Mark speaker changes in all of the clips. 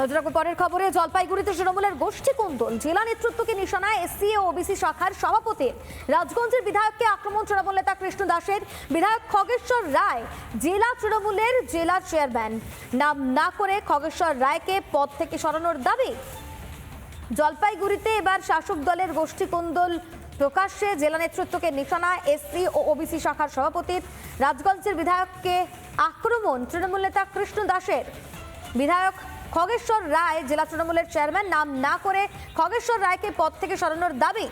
Speaker 1: নজর পরের খবরে, জলপাইগুড়িতে তৃণমূলের গোষ্ঠী কুন্দল। জেলা নেতৃত্বকে নিশানায় এসসি ও ওবিসি শাখার সভাপতির রাজগঞ্জের বিধায়ককে আক্রমণ তৃণমূল নেতা কৃষ্ণ দাসের। বিধায়ক খগেশ্বর রায় জেলা তৃণমূলের জেলা চেয়ারম্যান। নাম না করে খগেশ্বর রায়কে পদ থেকে সরানোর দাবি। জলপাইগুড়িতে এবার শাসক দলের গোষ্ঠী কুন্দল প্রকাশ্যে জেলা নেতৃত্বকে নিশানা এসসি ও ওবিসি শাখার সভাপতির রাজগঞ্জের বিধায়ককে আক্রমণ তৃণমূল নেতা কৃষ্ণ দাসের। বিধায়ক খগেশ্বর রায় জেলা তৃণমূলের চেয়ারম্যান। নাম না করে খগেশ্বর রায়কে পদ থেকে সরানোর দাবি।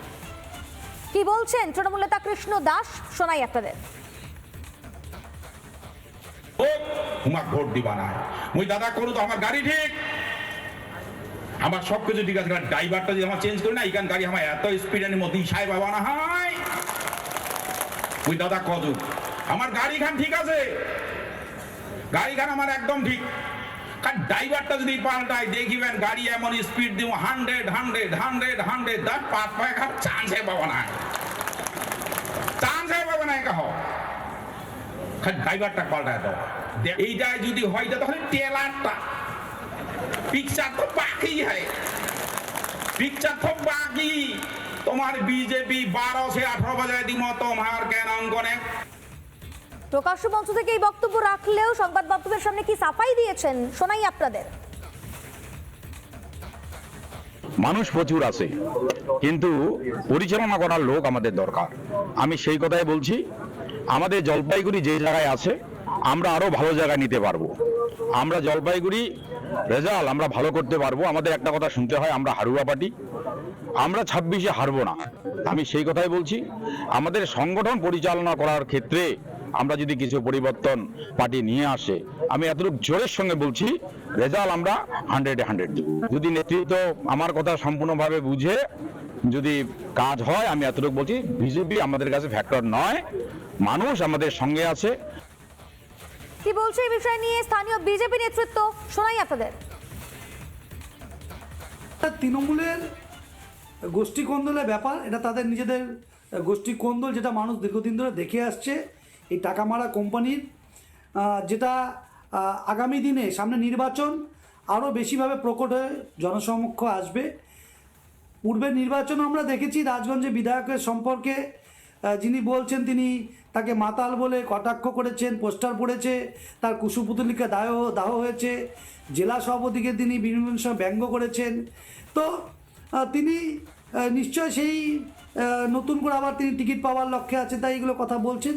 Speaker 1: কি বলছেন তৃণমূল নেতা কৃষ্ণ দাস? শোনাই আপনাদের।
Speaker 2: তোমাক ভোট দিবা না। মুই দাদা করু তো, আমার গাড়ি ঠিক। আমার সব কিছু ঠিক আছে ড্রাইভারটা যদি আমার চেঞ্জ করি না এইখান গাড়ি আমার এত স্পিডের মধ্যে সাই বাবা না হয়। মুই দাদা কদু, আমার গাড়ি খান ঠিক আছে। গাড়ি খান আমার একদম ঠিক। কারণ ড্রাইভারটা যদি পাল্টায় দেখিবেন গাড়ি এমন স্পিড দিব হান্ড্রেড হান্ড্রেড হান্ড্রেড হান্ড্রেড তার পাঁচ পায়ে খান চান্সে পাবো না। চান্সে পাবো না কাহ খালি ড্রাইভারটা পাল্টায় দাও। এইটাই যদি হয় তাহলে টেলারটা পিকচার তো বাকি হয় পিকচার তো বাকি। তোমার বিজেপি বারো সে আঠারো বাজায় দিব, তোমার কেন অঙ্কনে?
Speaker 1: প্রকাশ্য মঞ্চ থেকে এই বক্তব্য রাখলেও সংবাদ মাধ্যমের সামনে কি সাফাই দিয়েছেন, শোনাই আপনাদের।
Speaker 3: মানুষ প্রচুর আছে, কিন্তু পরিচালনা করার লোক আমাদের দরকার। আমি সেই কথাই বলছি, আমাদের জলপাইগুড়ি যে জায়গায় আছে, আমরা আরও ভালো জায়গায় নিতে পারব। আমরা জলপাইগুড়ি রেজাল্ট আমরা ভালো করতে পারব, আমাদের একটা কথা শুনতে হয়, আমরা হারুয়া পার্টি। আমরা ছাব্বিশে হারবো না। আমি সেই কথাই বলছি, আমাদের সংগঠন পরিচালনা করার ক্ষেত্রে আমরা যদি কিছু পরিবর্তন পার্টি নিয়ে আসে আমি এতটুকু জোরের সঙ্গে বলছি রেজাল্ট আমরা হান্ড্রেডে হান্ড্রেড দেবো। যদি নেতৃত্ব আমার কথা সম্পূর্ণভাবে বুঝে যদি কাজ হয় আমি এতটুকু বলছি বিজেপি আমাদের কাছে ফ্যাক্টর নয় মানুষ আমাদের সঙ্গে আছে।
Speaker 1: কি বলছে এই বিষয় নিয়ে স্থানীয় বিজেপি নেতৃত্ব? শোনাই আপনাদের।
Speaker 4: তৃণমূলের গোষ্ঠী কোন্দলের ব্যাপার এটা তাদের নিজেদের গোষ্ঠী কোন্দল যেটা মানুষ দীর্ঘদিন ধরে দেখে আসছে। এই টাকা মারা কোম্পানির যেটা আগামী দিনে সামনে নির্বাচন আরও বেশিভাবে প্রকট হয়ে জনসমক্ষ আসবে। পূর্বের নির্বাচন আমরা দেখেছি রাজগঞ্জে বিধায়কের সম্পর্কে যিনি বলছেন তিনি তাকে মাতাল বলে কটাক্ষ করেছেন, পোস্টার পড়েছে, তার কুশুপুতলিকা দাহ দাহ হয়েছে, জেলা সভাপতিকে তিনি বিভিন্ন সময় ব্যঙ্গ করেছেন। তো তিনি নিশ্চয় সেই নতুন করে আবার তিনি টিকিট পাওয়ার লক্ষ্যে আছে, তাই এগুলো কথা বলছেন।